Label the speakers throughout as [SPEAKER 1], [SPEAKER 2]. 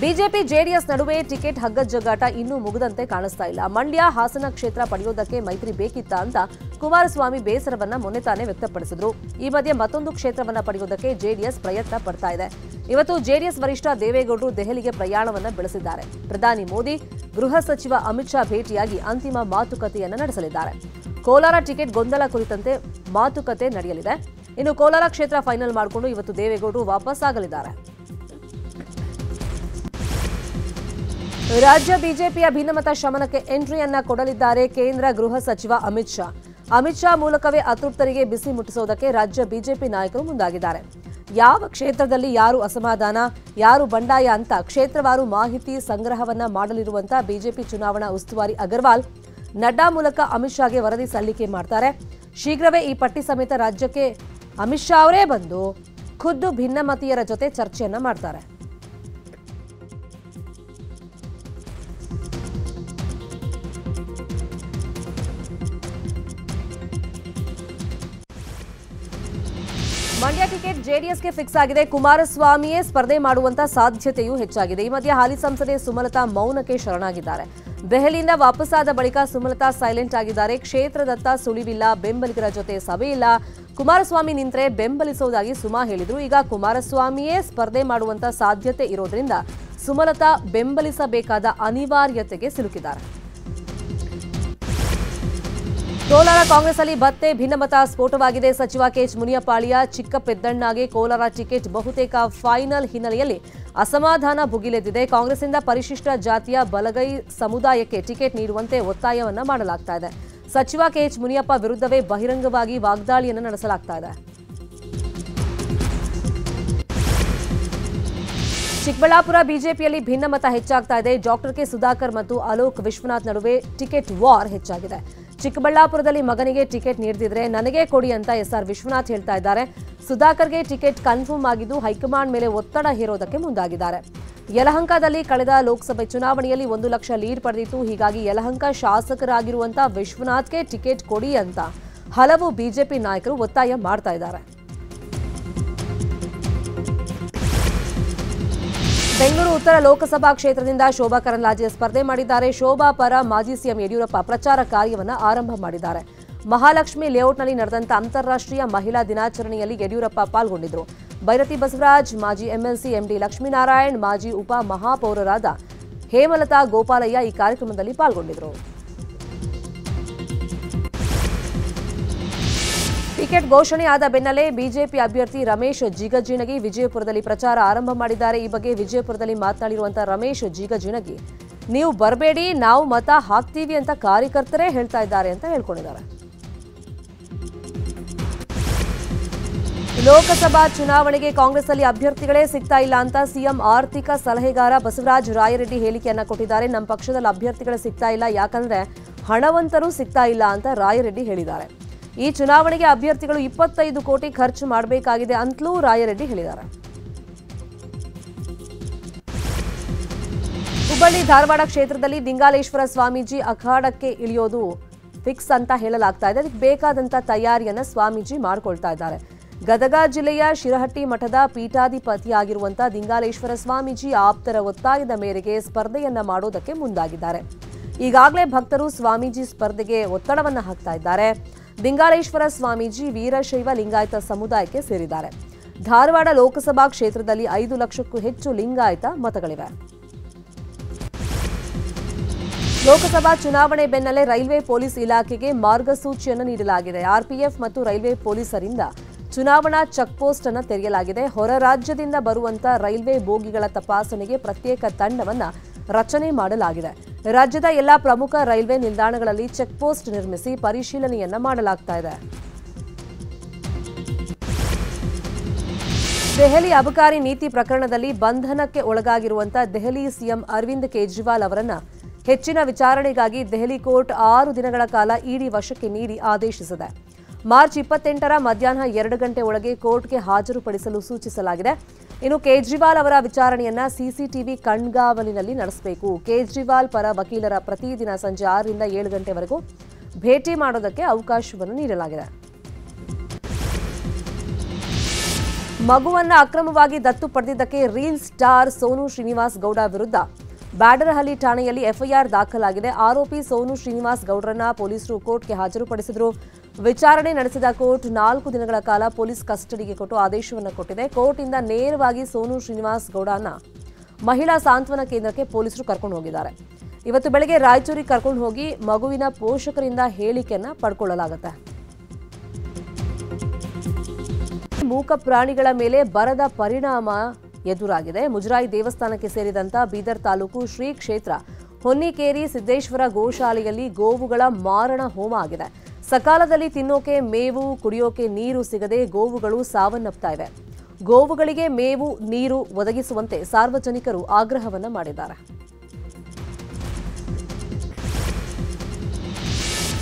[SPEAKER 1] BJP JDS ನಡುವೆ ticket ಹಗ್ಗಜಗ್ಗಾಟ ಇನ್ನೂ ಮುಗಿದಂತೆ ಕಾಣಿಸ್ತಾ ಇಲ್ಲ. ಮಂಡ್ಯ ಹಾಸನ ಕ್ಷೇತ್ರ ಪಡೆಯೋದಕ್ಕೆ ಮೈತ್ರಿ ಬೇಕಿತ್ತ ಅಂತ ಕುಮಾರಸ್ವಾಮಿ ಬೇಸರವನ್ನ ಮೊನ್ನೆ ತಾನೇ ವ್ಯಕ್ತಪಡಿಸಿದ್ರು. ಈ ಮಧ್ಯೆ ಮತ್ತೊಂದು ಕ್ಷೇತ್ರವನ್ನ ಪಡೆಯೋದಕ್ಕೆ ಜೆಡಿಎಸ್ ಪ್ರಯತ್ನ ಪಡ್ತಾ ಇದೆ. ಇವತ್ತು ಜೆಡಿಎಸ್ ವರಿಷ್ಠ ದೇವೇಗೌಡರು ದೆಹಲಿಗೆ ಪ್ರಯಾಣವನ್ನ ಬೆಳೆಸಿದ್ದಾರೆ. ಪ್ರಧಾನಿ ಮೋದಿ, ಗೃಹ ಸಚಿವ ಅಮಿತ್ ಶಾ ಭೇಟಿಯಾಗಿ ಅಂತಿಮ ಮಾತುಕತೆಯನ್ನ ನಡೆಸಲಿದ್ದಾರೆ. ಕೋಲಾರ ಟಿಕೆಟ್ ಗೊಂದಲ ಕುರಿತಂತೆ ಮಾತುಕತೆ ನಡೆಯಲಿದೆ. ಇನ್ನು ಕೋಲಾರ ಕ್ಷೇತ್ರ ಫೈನಲ್ ಮಾಡಿಕೊಂಡು ಇವತ್ತು ದೇವೇಗೌಡರು ವಾಪಸ್ ಆಗಲಿದ್ದಾರೆ ರಾಜ್ಯ ಬಿಜೆಪಿಯ ಭಿನ್ನಮತ ಶಮನಕ್ಕೆ ಎಂಟ್ರಿಯನ್ನ ಕೊಡಲಿದ್ದಾರೆ ಕೇಂದ್ರ ಗೃಹ ಸಚಿವ ಅಮಿತ್ ಶಾ. ಅಮಿತ್ ಶಾ ಮೂಲಕವೇ ಅತೃಪ್ತರಿಗೆ ಬಿಸಿ ಮುಟ್ಟಿಸುವುದಕ್ಕೆ ರಾಜ್ಯ ಬಿಜೆಪಿ ನಾಯಕರು ಮುಂದಾಗಿದ್ದಾರೆ. ಯಾವ ಕ್ಷೇತ್ರದಲ್ಲಿ ಯಾರು ಅಸಮಾಧಾನ, ಯಾರು ಬಂಡಾಯ ಅಂತ ಕ್ಷೇತ್ರವಾರು ಮಾಹಿತಿ ಸಂಗ್ರಹವನ್ನ ಮಾಡಲಿರುವಂತ ಬಿಜೆಪಿ ಚುನಾವಣಾ ಉಸ್ತುವಾರಿ ಅಗರ್ವಾಲ್ ನಡ್ಡಾ ಮೂಲಕ ಅಮಿತ್ ಶಾಗೆ ವರದಿ ಸಲ್ಲಿಕೆ ಮಾಡ್ತಾರೆ. ಶೀಘ್ರವೇ ಈ ಪಟ್ಟಿ ಸಮೇತ ರಾಜ್ಯಕ್ಕೆ ಅಮಿತ್ ಶಾ ಅವರೇ ಬಂದು ಖುದ್ದು ಭಿನ್ನಮತೀಯರ ಜೊತೆ ಚರ್ಚೆಯನ್ನ ಮಾಡ್ತಾರೆ. ಮಂಡ್ಯ ಟಿಕೆಟ್ ಜೆಡಿಎಸ್ಗೆ ಫಿಕ್ಸ್ ಆಗಿದೆ. ಕುಮಾರಸ್ವಾಮಿಯೇ ಸ್ಪರ್ಧೆ ಮಾಡುವಂತ ಸಾಧ್ಯತೆಯೂ ಹೆಚ್ಚಾಗಿದೆ. ಈ ಮಧ್ಯೆ ಹಾಲಿ ಸಂಸದೆ ಸುಮಲತಾ ಮೌನಕ್ಕೆ ಶರಣಾಗಿದ್ದಾರೆ. ದೆಹಲಿಯಿಂದ ವಾಪಸ್ಸಾದ ಬಳಿಕ ಸುಮಲತಾ ಸೈಲೆಂಟ್ ಆಗಿದ್ದಾರೆ. ಕ್ಷೇತ್ರದತ್ತ ಸುಳಿವಿಲ್ಲ, ಬೆಂಬಲಿಗರ ಜೊತೆ ಸಭೆಯಿಲ್ಲ ಕುಮಾರಸ್ವಾಮಿ ನಿಂತರೆ ಬೆಂಬಲಿಸುವುದಾಗಿ ಸುಮಾ ಹೇಳಿದ್ರು. ಈಗ ಕುಮಾರಸ್ವಾಮಿಯೇ ಸ್ಪರ್ಧೆ ಮಾಡುವಂತ ಸಾಧ್ಯತೆ ಇರೋದ್ರಿಂದ ಸುಮಲತಾ ಬೆಂಬಲಿಸಬೇಕಾದ ಅನಿವಾರ್ಯತೆಗೆ ಸಿಲುಕಿದ್ದಾರೆ. ಕೋಲಾರ ಕಾಂಗ್ರೆಸ್ ಅಲ್ಲಿ ಮತ್ತೆ ಭಿನ್ನಮತ ಸ್ಫೋಟವಾಗಿದೆ. ಸಚಿವ ಕೆಎಚ್ ಮುನಿಯಪ್ಪಾಳಿಯ ಚಿಕ್ಕ ಪೆದ್ದಣ್ಣಗೆ ಕೋಲಾರ ಟಿಕೆಟ್ ಬಹುತೇಕ ಫೈನಲ್ ಹಿನ್ನೆಲೆಯಲ್ಲಿ ಅಸಮಾಧಾನ ಭುಗಿಲೆದ್ದಿದೆ. ಕಾಂಗ್ರೆಸ್ನಿಂದ ಪರಿಶಿಷ್ಟ ಜಾತಿಯ ಬಲಗೈ ಸಮುದಾಯಕ್ಕೆ ಟಿಕೆಟ್ ನೀಡುವಂತೆ ಒತ್ತಾಯವನ್ನ ಮಾಡಲಾಗ್ತಾ ಇದೆ. ಸಚಿವ ಕೆಎಚ್ ಮುನಿಯಪ್ಪ ವಿರುದ್ಧವೇ ಬಹಿರಂಗವಾಗಿ ವಾಗ್ದಾಳಿಯನ್ನು ನಡೆಸಲಾಗ್ತಾ ಇದೆ. ಚಿಕ್ಕಬಳ್ಳಾಪುರ ಬಿಜೆಪಿಯಲ್ಲಿ ಭಿನ್ನಮತ ಹೆಚ್ಚಾಗ್ತಾ ಇದೆ. ಡಾಕ್ಟರ್ ಕೆ ಸುಧಾಕರ್ ಮತ್ತು ಅಲೋಕ್ ವಿಶ್ವನಾಥ್ ನಡುವೆ ಟಿಕೆಟ್ ವಾರ್ ಹೆಚ್ಚಾಗಿದೆ. ಚಿಕ್ಕಬಳ್ಳಾಪುರದಲ್ಲಿ ಮಗನಿಗೆ ಟಿಕೆಟ್ ನೀಡದಿದ್ರೆ ನನಗೆ ಕೊಡಿ ಅಂತ ಎಸ್ಆರ್ ವಿಶ್ವನಾಥ್ ಹೇಳ್ತಾ ಇದ್ದಾರೆ. ಸುಧಾಕರ್ಗೆ ಟಿಕೆಟ್ ಕನ್ಫರ್ಮ್ ಆಗಿದ್ದು ಹೈಕಮಾಂಡ್ ಮೇಲೆ ಒತ್ತಡ ಹೇರೋದಕ್ಕೆ ಮುಂದಾಗಿದ್ದಾರೆ. ಯಲಹಂಕದಲ್ಲಿ ಕಳೆದ ಲೋಕಸಭೆ ಚುನಾವಣೆಯಲ್ಲಿ ಒಂದು ಲಕ್ಷ ಲೀಡ್ ಪಡೆದಿತ್ತು. ಹೀಗಾಗಿ ಯಲಹಂಕ ಶಾಸಕರಾಗಿರುವಂತ ವಿಶ್ವನಾಥ್ಗೆ ಟಿಕೆಟ್ ಕೊಡಿ ಅಂತ ಹಲವು ಬಿಜೆಪಿ ನಾಯಕರು ಒತ್ತಾಯ ಮಾಡ್ತಾ ಇದ್ದಾರೆ. ಬೆಂಗಳೂರು ಉತ್ತರ ಲೋಕಸಭಾ ಕ್ಷೇತ್ರದಿಂದ ಶೋಭಾ ಕರಂದ್ಲಾಜೆ ಸ್ಪರ್ಧೆ ಮಾಡಿದ್ದಾರೆ. ಶೋಭಾ ಪರ ಮಾಜಿ ಸಿಎಂ ಯಡಿಯೂರಪ್ಪ ಪ್ರಚಾರ ಕಾರ್ಯವನ್ನ ಆರಂಭ ಮಾಡಿದ್ದಾರೆ. ಮಹಾಲಕ್ಷ್ಮಿ ಲೇಔಟ್ನಲ್ಲಿ ನಡೆದಂತ ಅಂತಾರಾಷ್ಟ್ರೀಯ ಮಹಿಳಾ ದಿನಾಚರಣೆಯಲ್ಲಿ ಯಡಿಯೂರಪ್ಪ ಪಾಲ್ಗೊಂಡಿದ್ದರು. ಭೈರತಿ ಬಸವರಾಜ್, ಮಾಜಿ ಎಂಎಲ್ಸಿ ಎಂಡಿ ಲಕ್ಷ್ಮೀನಾರಾಯಣ್, ಮಾಜಿ ಉಪ ಮಹಾಪೌರರಾದ ಹೇಮಲತಾ ಗೋಪಾಲಯ್ಯ ಈ ಕಾರ್ಯಕ್ರಮದಲ್ಲಿ ಪಾಲ್ಗೊಂಡಿದ್ರು ಟಿಕೆಟ್ ಘೋಷಣೆ ಆದ ಬೆನ್ನಲ್ಲೇ ಬಿಜೆಪಿ ಅಭ್ಯರ್ಥಿ ರಮೇಶ್ ಜಿಗಜಿಣಗಿ ವಿಜಯಪುರದಲ್ಲಿ ಪ್ರಚಾರ ಆರಂಭ ಮಾಡಿದ್ದಾರೆ. ಈ ಬಗ್ಗೆ ವಿಜಯಪುರದಲ್ಲಿ ಮಾತನಾಡಿರುವಂತಹ ರಮೇಶ್ ಜಿಗಜಿಣಗಿ ನೀವು ಬರಬೇಡಿ, ನಾವು ಮತ ಹಾಕ್ತೀವಿ ಅಂತ ಕಾರ್ಯಕರ್ತರೇ ಹೇಳ್ತಾ ಇದ್ದಾರೆ ಅಂತ ಹೇಳ್ಕೊಂಡಿದ್ದಾರೆ. ಲೋಕಸಭಾ ಚುನಾವಣೆಗೆ ಕಾಂಗ್ರೆಸ್ ಅಲ್ಲಿ ಅಭ್ಯರ್ಥಿಗಳೇ ಸಿಗ್ತಾ ಇಲ್ಲ ಅಂತ ಸಿಎಂ ಆರ್ಥಿಕ ಸಲಹೆಗಾರ ಬಸವರಾಜ ರಾಯರೆಡ್ಡಿ ಹೇಳಿಕೆಯನ್ನ ಕೊಟ್ಟಿದ್ದಾರೆ. ನಮ್ಮ ಪಕ್ಷದಲ್ಲಿ ಅಭ್ಯರ್ಥಿಗಳೇ ಸಿಗ್ತಾ ಇಲ್ಲ. ಯಾಕಂದ್ರೆ ಹಣವಂತರೂ ಸಿಗ್ತಾ ಇಲ್ಲ ಅಂತ ರಾಯರೆಡ್ಡಿ ಹೇಳಿದ್ದಾರೆ. ಈ ಚುನಾವಣೆಗೆ ಅಭ್ಯರ್ಥಿಗಳು ಇಪ್ಪತ್ತೈದು ಕೋಟಿ ಖರ್ಚು ಮಾಡಬೇಕಾಗಿದೆ ಅಂತಲೂ ರಾಯರೆಡ್ಡಿ ಹೇಳಿದ್ದಾರೆ. ಹುಬ್ಬಳ್ಳಿ ಧಾರವಾಡ ಕ್ಷೇತ್ರದಲ್ಲಿ ದಿಂಗಾಲೇಶ್ವರ ಸ್ವಾಮೀಜಿ ಅಖಾಡಕ್ಕೆ ಇಳಿಯೋದು ಫಿಕ್ಸ್ ಅಂತ ಹೇಳಲಾಗ್ತಾ ಇದೆ. ಅದಕ್ಕೆ ಬೇಕಾದಂತ ತಯಾರಿಯನ್ನ ಸ್ವಾಮೀಜಿ ಮಾಡಿಕೊಳ್ತಾ ಇದ್ದಾರೆ. ಗದಗ ಜಿಲ್ಲೆಯ ಶಿರಹಟ್ಟಿ ಮಠದ ಪೀಠಾಧಿಪತಿಯಾಗಿರುವಂತಹ ದಿಂಗಾಲೇಶ್ವರ ಸ್ವಾಮೀಜಿ ಆಪ್ತರ ಒತ್ತಾಯದ ಮೇರೆಗೆ ಸ್ಪರ್ಧೆಯನ್ನ ಮಾಡೋದಕ್ಕೆ ಮುಂದಾಗಿದ್ದಾರೆ. ಈಗಾಗಲೇ ಭಕ್ತರು ಸ್ವಾಮೀಜಿ ಸ್ಪರ್ಧೆಗೆ ಒತ್ತಡವನ್ನ ಹಾಕ್ತಾ ಇದ್ದಾರೆ. ದಿಂಗಾಲೇಶ್ವರ ಸ್ವಾಮೀಜಿ ವೀರಶೈವ ಲಿಂಗಾಯತ ಸಮುದಾಯಕ್ಕೆ ಸೇರಿದ್ದಾರೆ. ಧಾರವಾಡ ಲೋಕಸಭಾ ಕ್ಷೇತ್ರದಲ್ಲಿ ಐದು ಲಕ್ಷಕ್ಕೂ ಹೆಚ್ಚು ಲಿಂಗಾಯತ ಮತಗಳಿವೆ. ಲೋಕಸಭಾ ಚುನಾವಣೆ ಬೆನ್ನಲ್ಲೇ ರೈಲ್ವೆ ಪೊಲೀಸ್ ಇಲಾಖೆಗೆ ಮಾರ್ಗಸೂಚಿಯನ್ನು ನೀಡಲಾಗಿದೆ. ಆರ್ಪಿಎಫ್ ಮತ್ತು ರೈಲ್ವೆ ಪೊಲೀಸರಿಂದ ಚುನಾವಣಾ ಚೆಕ್ಪೋಸ್ಟ್ ಅನ್ನು ತೆರೆಯಲಾಗಿದೆ. ಹೊರ ರಾಜ್ಯದಿಂದ ಬರುವಂತಹ ರೈಲ್ವೆ ಬೋಗಿಗಳ ತಪಾಸಣೆಗೆ ಪ್ರತ್ಯೇಕ ತಂಡವನ್ನ ರಚನೆ ಮಾಡಲಾಗಿದೆ. ರಾಜ್ಯದ ಎಲ್ಲಾ ಪ್ರಮುಖ ರೈಲ್ವೆ ನಿಲ್ದಾಣಗಳಲ್ಲಿ ಚೆಕ್ಪೋಸ್ಟ್ ನಿರ್ಮಿಸಿ ಪರಿಶೀಲನೆಯನ್ನ ಮಾಡಲಾಗ್ತಾ ಇದೆ. ದೆಹಲಿ ಅಬಕಾರಿ ನೀತಿ ಪ್ರಕರಣದಲ್ಲಿ ಬಂಧನಕ್ಕೆ ಒಳಗಾಗಿರುವಂತಹ ದೆಹಲಿ ಸಿಎಂ ಅರವಿಂದ್ ಕೇಜ್ರಿವಾಲ್ ಅವರನ್ನ ಹೆಚ್ಚಿನ ವಿಚಾರಣೆಗಾಗಿ ದೆಹಲಿ ಕೋರ್ಟ್ ಆರು ದಿನಗಳ ಕಾಲ ಇಡಿ ವಶಕ್ಕೆ ನೀಡಿ ಆದೇಶಿಸಿದೆ. ಮಾರ್ಚ್ ಇಪ್ಪತ್ತೆಂಟರ ಮಧ್ಯಾಹ್ನ ಎರಡು ಗಂಟೆ ಒಳಗೆ ಕೋರ್ಟ್ಗೆ ಹಾಜರುಪಡಿಸಲು ಸೂಚಿಸಲಾಗಿದೆ. ಇನ್ನು ಕೇಜ್ರಿವಾಲ್ ಅವರ ವಿಚಾರಣೆಯನ್ನ ಸಿಸಿಟಿವಿ ಕಣ್ಗಾವಲಿನಲ್ಲಿ ನಡೆಸಬೇಕು. ಕೇಜ್ರಿವಾಲ್ ಪರ ವಕೀಲರ ಪ್ರತಿದಿನ ಸಂಜೆ ಆರರಿಂದ ಏಳು ಗಂಟೆವರೆಗೂ ಭೇಟಿ ಮಾಡೋದಕ್ಕೆ ಅವಕಾಶವನ್ನು ನೀಡಲಾಗಿದೆ. ಮಗುವನ್ನ ಅಕ್ರಮವಾಗಿ ದತ್ತು ಪಡೆದಿದ್ದಕ್ಕೆ ರೀಲ್ ಸ್ಟಾರ್ ಸೋನು ಶ್ರೀನಿವಾಸ್ ಗೌಡ ವಿರುದ್ಧ ಬ್ಯಾಡರಹಳ್ಳಿ ಠಾಣೆಯಲ್ಲಿ ಎಫ್ಐಆರ್ ದಾಖಲಾಗಿದೆ. ಆರೋಪಿ ಸೋನು ಶ್ರೀನಿವಾಸ್ ಗೌಡರನ್ನ ಪೊಲೀಸರು ಕೋರ್ಟ್ಗೆ ಹಾಜರುಪಡಿಸಿದ್ರು. ವಿಚಾರಣೆ ನಡೆಸಿದ ಕೋರ್ಟ್ ನಾಲ್ಕು ದಿನಗಳ ಕಾಲ ಪೊಲೀಸ್ ಕಸ್ಟಡಿಗೆ ಕೊಟ್ಟು ಆದೇಶವನ್ನು ಕೊಟ್ಟಿದೆ. ಕೋರ್ಟಿಂದ ನೇರವಾಗಿ ಸೋನು ಶ್ರೀನಿವಾಸ್ ಗೌಡನ ಮಹಿಳಾ ಸಾಂತ್ವನ ಕೇಂದ್ರಕ್ಕೆ ಪೊಲೀಸರು ಕರ್ಕೊಂಡು ಹೋಗಿದ್ದಾರೆ. ಇವತ್ತು ಬೆಳಗ್ಗೆ ರಾಯಚೂರಿಗೆ ಕರ್ಕೊಂಡು ಹೋಗಿ ಮಗುವಿನ ಪೋಷಕರಿಂದ ಹೇಳಿಕೆಯನ್ನ ಪಡ್ಕೊಳ್ಳಲಾಗುತ್ತೆ. ಮೂಕ ಪ್ರಾಣಿಗಳ ಮೇಲೆ ಬರದ ಪರಿಣಾಮ ಎದುರಾಗಿದೆ. ಮುಜರಾಯಿ ದೇವಸ್ಥಾನಕ್ಕೆ ಸೇರಿದಂತ ಬೀದರ್ ತಾಲೂಕು ಶ್ರೀ ಕ್ಷೇತ್ರ ಹೊನ್ನಿಕೇರಿ ಸಿದ್ದೇಶ್ವರ ಗೋಶಾಲೆಯಲ್ಲಿ ಗೋವುಗಳ ಮಾರಣ ಹೋಮ ಆಗಿದೆ. ಸಕಾಲದಲ್ಲಿ ತಿನ್ನೋಕೆ ಮೇವು, ಕುಡಿಯೋಕೆ ನೀರು ಸಿಗದೆ ಗೋವುಗಳು ಸಾವನ್ನಪ್ತಾ ಇವೆ. ಗೋವುಗಳಿಗೆ ಮೇವು, ನೀರು ಒದಗಿಸುವಂತೆ ಸಾರ್ವಜನಿಕರು ಆಗ್ರಹವನ್ನು ಮಾಡಿದ್ದಾರೆ.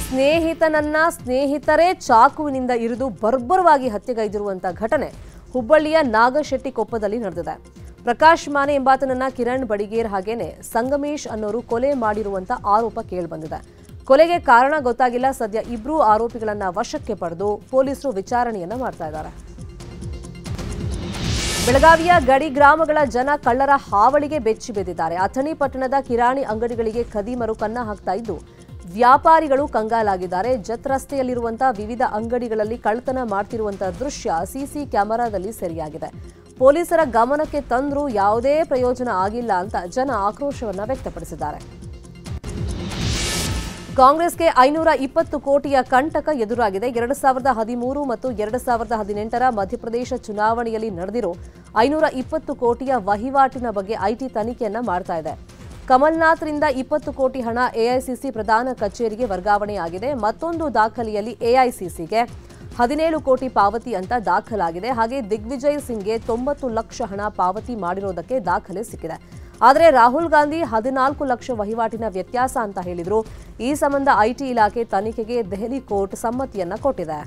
[SPEAKER 1] ಸ್ನೇಹಿತನನ್ನ ಸ್ನೇಹಿತರೇ ಚಾಕುವಿನಿಂದ ಇರಿದು ಬರ್ಬರವಾಗಿ ಹತ್ಯೆಗೈದಿರುವಂತಹ ಘಟನೆ ಹುಬ್ಬಳ್ಳಿಯ ನಾಗಶೆಟ್ಟಿ ಕೊಪ್ಪದಲ್ಲಿ ನಡೆದಿದೆ. ಪ್ರಕಾಶ್ ಮಾನೆ ಎಂಬಾತನನ್ನ ಕಿರಣ್ ಬಡಿಗೇರ್ ಹಾಗೇನೆ ಸಂಗಮೇಶ್ ಅನ್ನೋರು ಕೊಲೆ ಮಾಡಿರುವಂತ ಆರೋಪ ಕೇಳಿಬಂದಿದೆ. ಕೊಲೆಗೆ ಕಾರಣ ಗೊತ್ತಾಗಿಲ್ಲ. ಸದ್ಯ ಇಬ್ಬರೂ ಆರೋಪಿಗಳನ್ನ ವಶಕ್ಕೆ ಪಡೆದು ಪೊಲೀಸರು ವಿಚಾರಣೆಯನ್ನ ಮಾಡ್ತಾ ಇದ್ದಾರೆ. ಬೆಳಗಾವಿಯ ಗಡಿ ಗ್ರಾಮಗಳ ಜನ ಕಳ್ಳರ ಹಾವಳಿಗೆ ಬೆಚ್ಚಿ ಬಿದ್ದಿದ್ದಾರೆ. ಅಥಣಿ ಪಟ್ಟಣದ ಕಿರಾಣಿ ಅಂಗಡಿಗಳಿಗೆ ಖದೀಮರು ಕನ್ನ ಹಾಕ್ತಾ ಇದ್ದು, ವ್ಯಾಪಾರಿಗಳು ಕಂಗಾಲಾಗಿದ್ದಾರೆ. ಜತ್ ರಸ್ತೆಯಲ್ಲಿರುವಂತಹ ವಿವಿಧ ಅಂಗಡಿಗಳಲ್ಲಿ ಕಳ್ಳತನ ಮಾಡ್ತಿರುವಂತಹ ದೃಶ್ಯ ಸಿಸಿ ಕ್ಯಾಮೆರಾದಲ್ಲಿ ಸೆರೆಯಾಗಿದೆ. ಪೊಲೀಸರ ಗಮನಕ್ಕೆ ತಂದ್ರೂ ಯಾವುದೇ ಪ್ರಯೋಜನ ಆಗಿಲ್ಲ ಅಂತ ಜನ ಆಕ್ರೋಶವನ್ನ ವ್ಯಕ್ತಪಡಿಸಿದ್ದಾರೆ. ಕಾಂಗ್ರೆಸ್ಗೆ ಐನೂರ ಇಪ್ಪತ್ತು ಕೋಟಿಯ ಕಂಟಕ ಎದುರಾಗಿದೆ. ಎರಡು ಸಾವಿರದ ಹದಿಮೂರು ಮತ್ತು ಎರಡು ಸಾವಿರದ ಹದಿನೆಂಟರ ಮಧ್ಯಪ್ರದೇಶ ಚುನಾವಣೆಯಲ್ಲಿ ನಡೆದಿರೋ ಐನೂರ ಇಪ್ಪತ್ತು ಕೋಟಿಯ ವಹಿವಾಟಿನ ಬಗ್ಗೆ ಐಟಿ ತನಿಖೆಯನ್ನ ಮಾಡ್ತಾ ಇದೆ. ಕಮಲ್ನಾಥ್ರಿಂದ ಇಪ್ಪತ್ತು ಕೋಟಿ ಹಣ ಎಐಸಿಸಿ ಪ್ರಧಾನ ಕಚೇರಿಗೆ ವರ್ಗಾವಣೆಯಾಗಿದೆ. ಮತ್ತೊಂದು ದಾಖಲೆಯಲ್ಲಿ ಎಐಸಿಸಿಗೆ ಹದಿನೇಳು ಕೋಟಿ ಪಾವತಿ ಅಂತ ದಾಖಲಾಗಿದೆ. ಹಾಗೆ ದಿಗ್ವಿಜಯ್ ಸಿಂಗ್ಗೆ ತೊಂಬತ್ತು ಲಕ್ಷ ಹಣ ಪಾವತಿ ಮಾಡಿರೋದಕ್ಕೆ ದಾಖಲೆ ಸಿಕ್ಕಿದೆ. ಆದರೆ ರಾಹುಲ್ ಗಾಂಧಿ ಹದಿನಾಲ್ಕು ಲಕ್ಷ ವಹಿವಾಟಿನ ವ್ಯತ್ಯಾಸ ಅಂತ ಹೇಳಿದ್ರು. ಈ ಸಂಬಂಧ ಐಟಿ ಇಲಾಖೆ ತನಿಖೆಗೆ ದೆಹಲಿ ಕೋರ್ಟ್ ಸಮ್ಮತಿಯನ್ನ ಕೊಟ್ಟಿದೆ.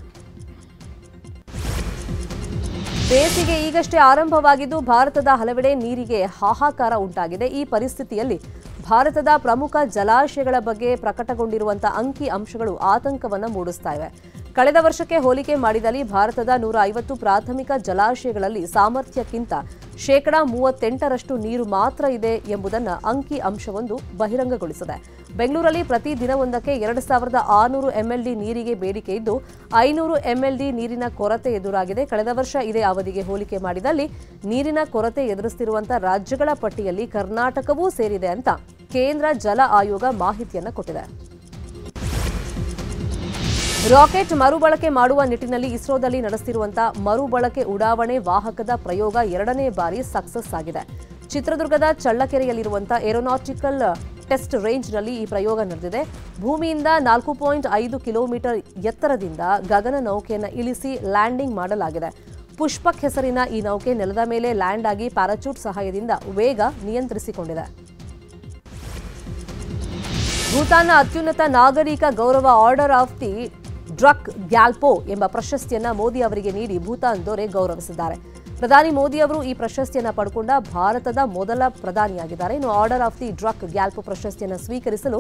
[SPEAKER 1] ಬೇಸಿಗೆ ಈಗಷ್ಟೇ ಆರಂಭವಾಗಿದ್ದು ಭಾರತದ ಹಲವೆಡೆ ನೀರಿಗೆ ಹಾಹಾಕಾರ ಉಂಟಾಗಿದೆ. ಈ ಪರಿಸ್ಥಿತಿಯಲ್ಲಿ ಭಾರತದ ಪ್ರಮುಖ ಜಲಾಶಯಗಳ ಬಗ್ಗೆ ಪ್ರಕಟಗೊಂಡಿರುವಂತಹ ಅಂಕಿ ಅಂಶಗಳು ಆತಂಕವನ್ನು ಮೂಡಿಸ್ತಾ ಇವೆ. ಕಳೆದ ವರ್ಷಕ್ಕೆ ಹೋಲಿಕೆ ಮಾಡಿದಲ್ಲಿ ಭಾರತದ ನೂರ ಐವತ್ತು ಪ್ರಾಥಮಿಕ ಜಲಾಶಯಗಳಲ್ಲಿ ಸಾಮರ್ಥ್ಯಕ್ಕಿಂತ ಶೇಕಡಾ ಮೂವತ್ತೆಂಟರಷ್ಟು ನೀರು ಮಾತ್ರ ಇದೆ ಎಂಬುದನ್ನು ಅಂಕಿ ಅಂಶವೊಂದು ಬಹಿರಂಗಗೊಳಿಸಿದೆ. ಬೆಂಗಳೂರಲ್ಲಿ ಪ್ರತಿ ದಿನವೊಂದಕ್ಕೆ ಎರಡು ಸಾವಿರದ ಆರುನೂರು ಎಂಎಲ್ಡಿ ನೀರಿಗೆ ಬೇಡಿಕೆ ಇದ್ದು, ಐನೂರು ಎಂಎಲ್ಡಿ ನೀರಿನ ಕೊರತೆ ಎದುರಾಗಿದೆ. ಕಳೆದ ವರ್ಷ ಇದೇ ಅವಧಿಗೆ ಹೋಲಿಕೆ ಮಾಡಿದಲ್ಲಿ ನೀರಿನ ಕೊರತೆ ಎದುರಿಸುತ್ತಿರುವಂತಹ ರಾಜ್ಯಗಳ ಪಟ್ಟಿಯಲ್ಲಿ ಕರ್ನಾಟಕವೂ ಸೇರಿದೆ ಅಂತ ಕೇಂದ್ರ ಜಲ ಆಯೋಗ ಮಾಹಿತಿಯನ್ನು ಕೊಟ್ಟಿದೆ. ರಾಕೆಟ್ ಮರುಬಳಕೆ ಮಾಡುವ ನಿಟ್ಟಿನಲ್ಲಿ ಇಸ್ರೋದಲ್ಲಿ ನಡೆಸುತ್ತಿರುವಂತಹ ಮರುಬಳಕೆ ಉಡಾವಣೆ ವಾಹಕದ ಪ್ರಯೋಗ ಎರಡನೇ ಬಾರಿ ಸಕ್ಸಸ್ ಆಗಿದೆ. ಚಿತ್ರದುರ್ಗದ ಚಳ್ಳಕೆರೆಯಲ್ಲಿರುವಂತಹ ಏರೋನಾಟಿಕಲ್ ಟೆಸ್ಟ್ ರೇಂಜ್ನಲ್ಲಿ ಈ ಪ್ರಯೋಗ ನಡೆದಿದೆ. ಭೂಮಿಯಿಂದ ನಾಲ್ಕು ಪಾಯಿಂಟ್ ಐದು ಕಿಲೋಮೀಟರ್ ಎತ್ತರದಿಂದ ಗಗನ ನೌಕೆಯನ್ನು ಇಳಿಸಿ ಲ್ಯಾಂಡಿಂಗ್ ಮಾಡಲಾಗಿದೆ. ಪುಷ್ಪಕ್ ಹೆಸರಿನ ಈ ನೌಕೆ ನೆಲದ ಮೇಲೆ ಲ್ಯಾಂಡ್ ಆಗಿ ಪ್ಯಾರಾಚೂಟ್ ಸಹಾಯದಿಂದ ವೇಗ ನಿಯಂತ್ರಿಸಿಕೊಂಡಿದೆ. ಭೂತಾನ್ನ ಅತ್ಯುನ್ನತ ನಾಗರಿಕ ಗೌರವ order of the Druk Gyalpo ಎಂಬ ಪ್ರಶಸ್ತಿಯನ್ನ ಮೋದಿ ಅವರಿಗೆ ನೀಡಿ ಭೂತಾನ್ ದೊರೆ ಗೌರವಿಸಿದ್ದಾರೆ. ಪ್ರಧಾನಿ ಮೋದಿ ಅವರು ಈ ಪ್ರಶಸ್ತಿಯನ್ನ ಪಡ್ಕೊಂಡ ಭಾರತದ ಮೊದಲ ಪ್ರಧಾನಿಯಾಗಿದ್ದಾರೆ. ಇನ್ನು order of the Druk Gyalpo ಪ್ರಶಸ್ತಿಯನ್ನು ಸ್ವೀಕರಿಸಲು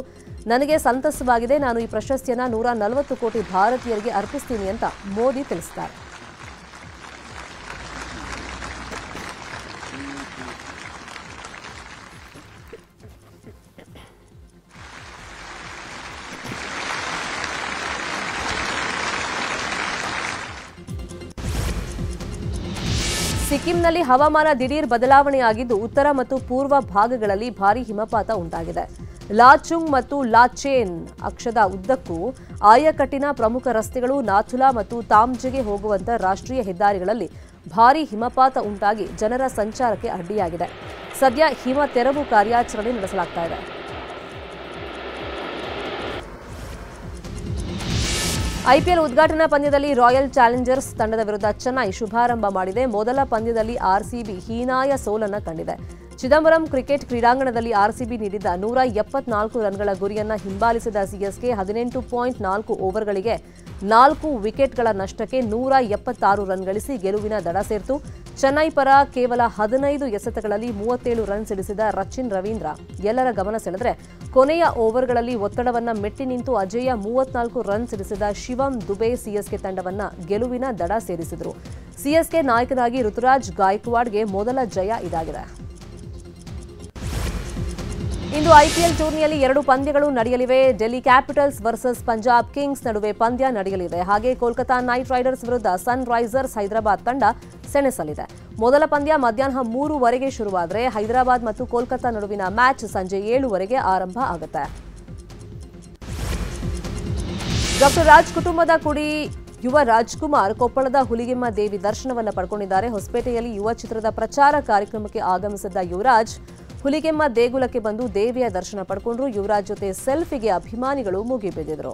[SPEAKER 1] ನನಗೆ ಸಂತಸವಾಗಿದೆ. ನಾನು ಈ ಪ್ರಶಸ್ತಿಯನ್ನ ನೂರ ನಲವತ್ತು ಕೋಟಿ ಭಾರತೀಯರಿಗೆ ಅರ್ಪಿಸ್ತೀನಿ ಅಂತ ಮೋದಿ ತಿಳಿಸಿದ್ದಾರೆ. ಸಿಕ್ಕಿಂನಲ್ಲಿ ಹವಾಮಾನ ದಿಢೀರ್ ಬದಲಾವಣೆಯಾಗಿದ್ದು ಉತ್ತರ ಮತ್ತು ಪೂರ್ವ ಭಾಗಗಳಲ್ಲಿ ಭಾರೀ ಹಿಮಪಾತ ಉಂಟಾಗಿದೆ. ಲಾಚುಂಗ್ ಮತ್ತು ಲಾಚೇನ್ ಅಕ್ಷದ ಉದ್ದಕ್ಕೂ ಆಯಕಟ್ಟಿನ ಪ್ರಮುಖ ರಸ್ತೆಗಳು ನಾಥುಲಾ ಮತ್ತು ತಾಮ್ಜೆಗೆ ಹೋಗುವಂತ ರಾಷ್ಟ್ರೀಯ ಹೆದ್ದಾರಿಗಳಲ್ಲಿ ಭಾರೀ ಹಿಮಪಾತ ಉಂಟಾಗಿ ಜನರ ಸಂಚಾರಕ್ಕೆ ಅಡ್ಡಿಯಾಗಿದೆ. ಸದ್ಯ ಹಿಮ ತೆರವು ಕಾರ್ಯಾಚರಣೆ ನಡೆಸಲಾಗ್ತಾ ಇದೆ. ಐಪಿಎಲ್ ಉದ್ಘಾಟನಾ ಪಂದ್ಯದಲ್ಲಿ ರಾಯಲ್ ಚಾಲೆಂಜರ್ಸ್ ತಂಡದ ವಿರುದ್ಧ ಚೆನ್ನೈ ಶುಭಾರಂಭ ಮಾಡಿದೆ. ಮೊದಲ ಪಂದ್ಯದಲ್ಲಿ ಆರ್ಸಿಬಿ ಹೀನಾಯ ಸೋಲನ್ನ ಕಂಡಿದೆ. ಚಿದಂಬರಂ ಕ್ರಿಕೆಟ್ ಕ್ರೀಡಾಂಗಣದಲ್ಲಿ ಆರ್ಸಿಬಿ ನೀಡಿದ್ದ ನೂರ ಎಪ್ಪತ್ನಾಲ್ಕು ರನ್ಗಳ ಗುರಿಯನ್ನು ಹಿಂಬಾಲಿಸಿದ ಸಿಎಸ್ಕೆ ಹದಿನೆಂಟು ಪಾಯಿಂಟ್ ನಾಲ್ಕು ಓವರ್ಗಳಿಗೆ ನಾಲ್ಕು ವಿಕೆಟ್ಗಳ ನಷ್ಟಕ್ಕೆ ನೂರ ಎಪ್ಪತ್ತಾರು ರನ್ ಗಳಿಸಿ ಗೆಲುವಿನ ದಡ ಸೇರ್ತು. ಚೆನ್ನೈ ಪರ ಕೇವಲ ಹದಿನೈದು ಎಸೆತಗಳಲ್ಲಿ ಮೂವತ್ತೇಳು ರನ್ ಸಿಡಿಸಿದ ರಚಿನ್ ರವೀಂದ್ರ. ಎಲ್ಲರ ಗಮನ ಸೆಳೆದರೆ ಕೊನೆಯ ಓವರ್ಗಳಲ್ಲಿ ಒತ್ತಡವನ್ನ ಮೆಟ್ಟಿ ನಿಂತು ಅಜೇಯ ಮೂವತ್ನಾಲ್ಕು ರನ್ ಸಿಡಿಸಿದ ಶಿವಂ ದುಬೆ ಸಿಎಸ್ಕೆ ತಂಡವನ್ನ ಗೆಲುವಿನ ದಡ ಸೇರಿಸಿದರು. ಸಿಎಸ್ಕೆ ನಾಯಕನಾಗಿ ಋತುರಾಜ್ ಗಾಯಕ್ವಾಡ್ಗೆ ಮೊದಲ ಜಯ ಇದಾಗಿದೆ. ಇಂದು ಐಪಿಎಲ್ ಟೂರ್ನಿಯಲ್ಲಿ ಎರಡು ಪಂದ್ಯಗಳು ನಡೆಯಲಿವೆ. Delhi Capitals versus Punjab Kings ನಡುವೆ ಪಂದ್ಯ ನಡೆಯಲಿದೆ. ಹಾಗೆ ಕೋಲ್ಕತಾ ನೈಟ್ ರೈಡರ್ಸ್ ವಿರುದ್ಧ ಸನ್ ರೈಸರ್ಸ್ ಹೈದರಾಬಾದ್ ತಂಡ ಸೆಣಸಲಿದೆ. ಮೊದಲ ಪಂದ್ಯ ಮಧ್ಯಾಹ್ನ ಮೂರುವರೆಗೆ ಶುರುವಾದರೆ ಹೈದರಾಬಾದ್ ಮತ್ತು ಕೋಲ್ಕತಾ ನಡುವಿನ ಮ್ಯಾಚ್ ಸಂಜೆ ಏಳುವರೆಗೆ ಆರಂಭ ಆಗುತ್ತೆ. ಡಾಕ್ಟರ್ ರಾಜ್ ಕುಟುಂಬದ ಕುಡಿ ಯುವ ರಾಜ್ಕುಮಾರ್ ಕೊಪ್ಪಳದ ಹುಲಿಗೆಮ್ಮ ದೇವಿ ದರ್ಶನವನ್ನು ಪಡ್ಕೊಂಡಿದ್ದಾರೆ. ಹೊಸಪೇಟೆಯಲ್ಲಿ ಯುವ ಚಿತ್ರದ ಪ್ರಚಾರ ಕಾರ್ಯಕ್ರಮಕ್ಕೆ ಆಗಮಿಸಿದ್ದ ಯುವರಾಜ್ ಹುಲಿಗೆಮ್ಮ ದೇಗುಲಕ್ಕೆ ಬಂದು ದೇವಿಯ ದರ್ಶನ ಪಡ್ಕೊಂಡ್ರು. ಯುವರಾಜ್ ಜೊತೆ ಸೆಲ್ಫಿಗೆ ಅಭಿಮಾನಿಗಳು ಮುಗಿಬಿದ್ದಿದ್ರು.